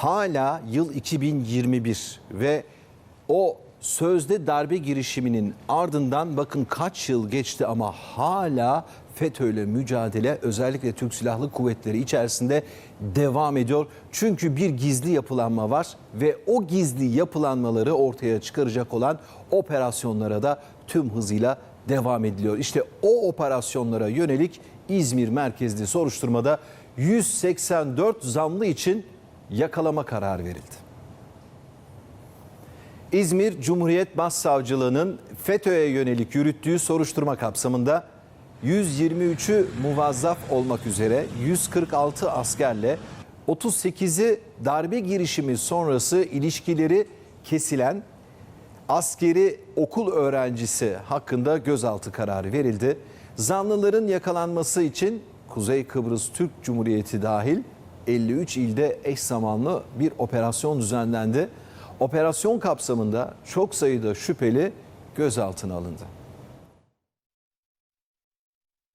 hala yıl 2021 ve o sözde darbe girişiminin ardından bakın kaç yıl geçti ama hala FETÖ'yle mücadele özellikle Türk Silahlı Kuvvetleri içerisinde devam ediyor. Çünkü bir gizli yapılanma var ve o gizli yapılanmaları ortaya çıkaracak olan operasyonlara da tüm hızıyla devam ediliyor. İşte o operasyonlara yönelik İzmir merkezli soruşturmada 184 zanlı için yakalama kararı verildi. İzmir Cumhuriyet Başsavcılığı'nın FETÖ'ye yönelik yürüttüğü soruşturma kapsamında 123'ü muvazzaf olmak üzere 146 askerle 38'i darbe girişimi sonrası ilişkileri kesilen askeri okul öğrencisi hakkında gözaltı kararı verildi. Zanlıların yakalanması için Kuzey Kıbrıs Türk Cumhuriyeti dahil 53 ilde eş zamanlı bir operasyon düzenlendi. Operasyon kapsamında çok sayıda şüpheli gözaltına alındı.